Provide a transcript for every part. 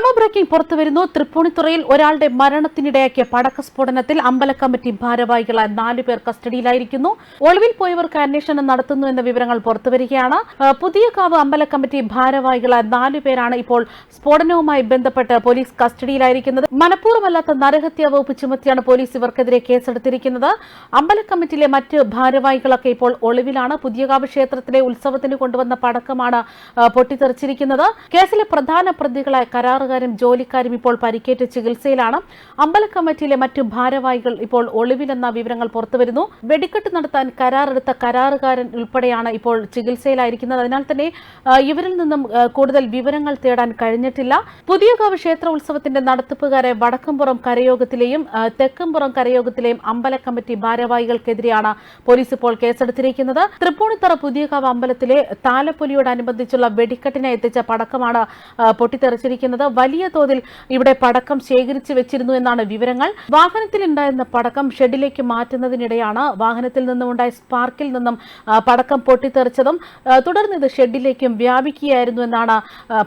കർമ്മ ബ്രേക്കിംഗ് പുറത്തു വരുന്നു. തൃപ്പൂണിത്തുറയിൽ ഒരാളുടെ മരണത്തിനിടയാക്കിയ പടക്ക സ്ഫോടനത്തിൽ അമ്പല കമ്മിറ്റി ഭാരവാഹികളായ നാലു പേർ കസ്റ്റഡിയിലായിരിക്കുന്നു. ഒളിവിൽ പോയവർക്ക് അന്വേഷണം നടത്തുന്നു എന്ന വിവരങ്ങൾ പുറത്തുവരികയാണ് പുതിയ കാവ് അമ്പല കമ്മിറ്റി ഭാരവാഹികളായ നാലു പേരാണ് ഇപ്പോൾ സ്ഫോടനവുമായി ബന്ധപ്പെട്ട് പോലീസ് കസ്റ്റഡിയിലായിരിക്കുന്നത്. മനഃപൂർവമല്ലാത്ത നരഹത്യാ വകുപ്പ് ചുമത്തിയാണ് പോലീസ് ഇവർക്കെതിരെ കേസെടുത്തിരിക്കുന്നത്. അമ്പല കമ്മിറ്റിയിലെ മറ്റ് ഭാരവാഹികളൊക്കെ ഇപ്പോൾ ഒളിവിലാണ്. പുതിയകാവ് ക്ഷേത്രത്തിലെ ഉത്സവത്തിന് കൊണ്ടുവന്ന പടക്കമാണ് പൊട്ടിത്തെറിച്ചിരിക്കുന്നത്. കേസിലെ പ്രധാന പ്രതികളായ കരാറുകാരും ജോലിക്കാരും ഇപ്പോൾ പരിക്കേറ്റ് ചികിത്സയിലാണ്. അമ്പല കമ്മിറ്റിയിലെ മറ്റു ഭാരവാഹികൾ ഇപ്പോൾ ഒളിവിലെന്ന വിവരങ്ങൾ പുറത്തുവരുന്നു. വെടിക്കെട്ട് നടത്താൻ കരാറെടുത്ത കരാറുകാരൻ ഉൾപ്പെടെയാണ് ഇപ്പോൾ ചികിത്സയിലായിരിക്കുന്നത്. അതിനാൽ തന്നെ ഇവരിൽ നിന്നും കൂടുതൽ വിവരങ്ങൾ തേടാൻ കഴിഞ്ഞിട്ടില്ല. പുതിയകാവ് ക്ഷേത്ര ഉത്സവത്തിന്റെ നടത്തിപ്പുകാരെ വടക്കംപുറം കരയോഗത്തിലെയും തെക്കുംപുറം കരയോഗത്തിലെയും അമ്പല കമ്മിറ്റി ഭാരവാഹികൾക്കെതിരെയാണ് പോലീസ് ഇപ്പോൾ കേസെടുത്തിരിക്കുന്നത്. തൃപ്പൂണിത്തറ പുതിയകാവ് അമ്പലത്തിലെ താലപ്പൊലിയോടനുബന്ധിച്ചുള്ള വെടിക്കെട്ടിനെ എത്തിച്ച പടക്കമാണ് പൊട്ടിത്തെറിച്ചിരിക്കുന്നത്. വലിയ തോതിൽ ഇവിടെ പടക്കം ശേഖരിച്ചു വെച്ചിരുന്നു എന്നാണ് വിവരങ്ങൾ. വാഹനത്തിൽ ഉണ്ടായിരുന്ന പടക്കം ഷെഡിലേക്ക് മാറ്റുന്നതിനിടെയാണ് വാഹനത്തിൽ നിന്നും ഉണ്ടായ സ്പാർക്കിൽ നിന്നും പടക്കം പൊട്ടിത്തെറിച്ചതും തുടർന്ന് ഇത് ഷെഡിലേക്കും വ്യാപിക്കുകയായിരുന്നു എന്നാണ്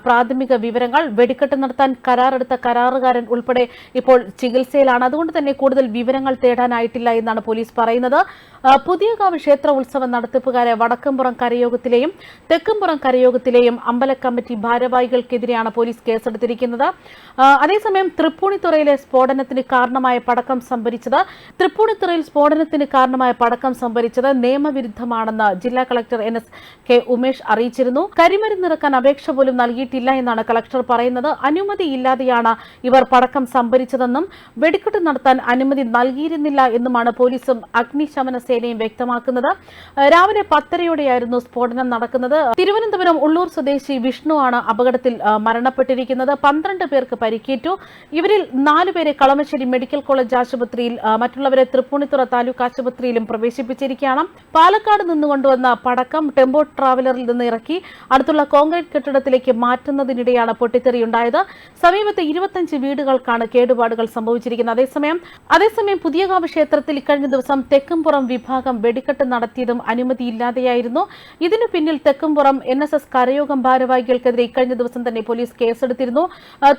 പ്രാഥമിക വിവരങ്ങൾ. വെടിക്കെട്ട് നടത്താൻ കരാറെടുത്ത കരാറുകാരൻ ഉൾപ്പെടെ ഇപ്പോൾ ചികിത്സയിലാണ്. അതുകൊണ്ട് തന്നെ കൂടുതൽ വിവരങ്ങൾ തേടാനായിട്ടില്ല എന്നാണ് പോലീസ് പറയുന്നത്. പുതിയകാവ് ക്ഷേത്ര ഉത്സവം നടത്തിപ്പുകാരെ വടക്കുംപുറം കരയോഗത്തിലെയും തെക്കുംപുറം കരയോഗത്തിലെയും അമ്പല കമ്മിറ്റി ഭാരവാഹികൾക്കെതിരെയാണ് പോലീസ് കേസെടുത്തിരിക്കുന്നത്. അതേസമയം തൃപ്പൂണിത്തുറയിലെ സ്ഫോടനത്തിന് കാരണമായ പടക്കം സംഭരിച്ചത് തൃപ്പൂണിത്തുറയിൽ സ്ഫോടനത്തിന് കാരണമായ പടക്കം സംഭരിച്ചത് നിയമവിരുദ്ധമാണെന്ന് ജില്ലാ collector N S K Umesh അറിയിച്ചിരുന്നു. കരിമരുന്നിറക്കാൻ അപേക്ഷ പോലും നൽകിയിട്ടില്ല എന്നാണ് കളക്ടർ പറയുന്നത്. അനുമതിയില്ലാതെയാണ് ഇവർ പടക്കം സംഭരിച്ചതെന്നും വെടിക്കെട്ട് നടത്താൻ അനുമതി നൽകിയിരുന്നില്ല എന്നുമാണ് പോലീസും അഗ്നിശമന സേനയും വ്യക്തമാക്കുന്നത്. രാവിലെ പത്തരയോടെയായിരുന്നു സ്ഫോടനം നടക്കുന്നത്. തിരുവനന്തപുരം ഉള്ളൂർ സ്വദേശി വിഷ്ണു ആണ് അപകടത്തിൽ മരണപ്പെട്ടിരിക്കുന്നത്. പന്ത്രണ്ട് പേർക്ക് പരിക്കേറ്റു. ഇവരിൽ നാലുപേരെ കളമശ്ശേരി മെഡിക്കൽ കോളേജ് ആശുപത്രിയിൽ മറ്റുള്ളവരെ തൃപ്പൂണിത്തുറ താലൂക്ക് ആശുപത്രിയിലും പ്രവേശിപ്പിച്ചിരിക്കുകയാണ്. പാലക്കാട് നിന്ന് കൊണ്ടുവന്ന പടക്കം ടെമ്പോ ട്രാവലറിൽ നിന്ന് ഇറക്കി അടുത്തുള്ള കോൺക്രീറ്റ് കെട്ടിടത്തിലേക്ക് മാറ്റുന്നതിനിടെയാണ് പൊട്ടിത്തെറിയുണ്ടായത് സമീപത്തെ ഇരുപത്തഞ്ച് വീടുകൾക്കാണ് കേടുപാടുകൾ സംഭവിച്ചിരിക്കുന്നത്. അതേസമയം അതേസമയം പുതിയകാവ് ക്ഷേത്രത്തിൽ ഇക്കഴിഞ്ഞ ദിവസം തെക്കുംപുറം വിഭാഗം വെടിക്കെട്ട് നടത്തിയതും അനുമതിയില്ലാതെയായിരുന്നു. ഇതിനു പിന്നിൽ തെക്കുംപുറം എൻ എസ് എസ് കരയോഗം ഭാരവാഹികൾക്കെതിരെ ഇക്കഴിഞ്ഞ ദിവസം തന്നെ പോലീസ് കേസെടുത്തിരുന്നു.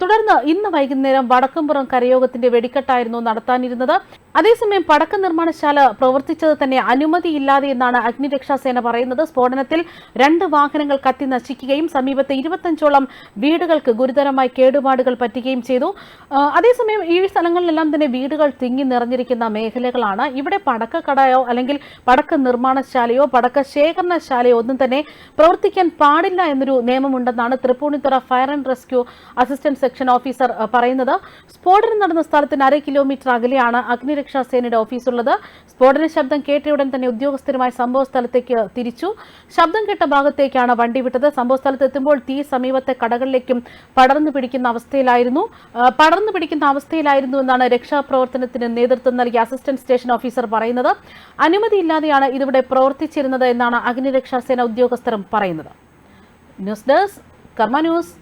തുടർന്ന് ഇന്ന് വൈകുന്നേരം വടക്കുംപുറം കരയോഗത്തിന്റെ വെടിക്കെട്ടായിരുന്നു നടത്താനിരുന്നത്. അതേസമയം പടക്ക നിർമ്മാണശാല പ്രവർത്തിച്ചത് തന്നെ അനുമതിയില്ലാതെ എന്നാണ് അഗ്നിരക്ഷാസേന പറയുന്നത്. സ്ഫോടനത്തിൽ രണ്ട് വാഹനങ്ങൾ കത്തി നശിക്കുകയും സമീപത്തെ ഇരുപത്തഞ്ചോളം വീടുകൾക്ക് ഗുരുതരമായി കേടുപാടുകൾ പറ്റുകയും ചെയ്തു. അതേസമയം ഈ സ്ഥലങ്ങളിലെല്ലാം തന്നെ വീടുകൾ തിങ്ങി നിറഞ്ഞിരിക്കുന്ന മേഖലകളാണ്. ഇവിടെ പടക്കക്കടയോ അല്ലെങ്കിൽ പടക്ക നിർമ്മാണശാലയോ പടക്ക ശേഖരണശാലയോ ഒന്നും തന്നെ പ്രവർത്തിക്കാൻ പാടില്ല എന്നൊരു നിയമമുണ്ടെന്നാണ് Tripunithura fire and rescue assistant section officer പറയുന്നത്. സ്ഫോടനം നടന്ന സ്ഥലത്തിന് അര കിലോമീറ്റർ അകലെയാണ് അഗ്നിരക്ഷാ സേനയുടെ ഓഫീസുള്ളത്. സ്ഫോടന ശബ്ദം കേട്ടയുടൻ തന്നെ ഉദ്യോഗസ്ഥരുമായി സംഭവ സ്ഥലത്തേക്ക് തിരിച്ചു. ശബ്ദം കേട്ട ഭാഗത്തേക്കാണ് വണ്ടി വിട്ടത്. സംഭവ സ്ഥലത്ത് എത്തുമ്പോൾ തീ സമീപത്തെ കടകളിലേക്കും പടർന്നു പിടിക്കുന്ന അവസ്ഥയിലായിരുന്നു. പടർന്നു പിടിക്കുന്ന അവസ്ഥയിലായിരുന്നു എന്നാണ് രക്ഷാപ്രവർത്തനത്തിന് നേതൃത്വം നൽകിയ അസിസ്റ്റന്റ് സ്റ്റേഷൻ ഓഫീസർ പറയുന്നത്. അനുമതിയില്ലാതെയാണ് ഇതിവിടെ പ്രവർത്തിച്ചിരുന്നത് എന്നാണ് അഗ്നിരക്ഷാ സേന ഉദ്യോഗസ്ഥരും പറയുന്നത്. News desk Karma news.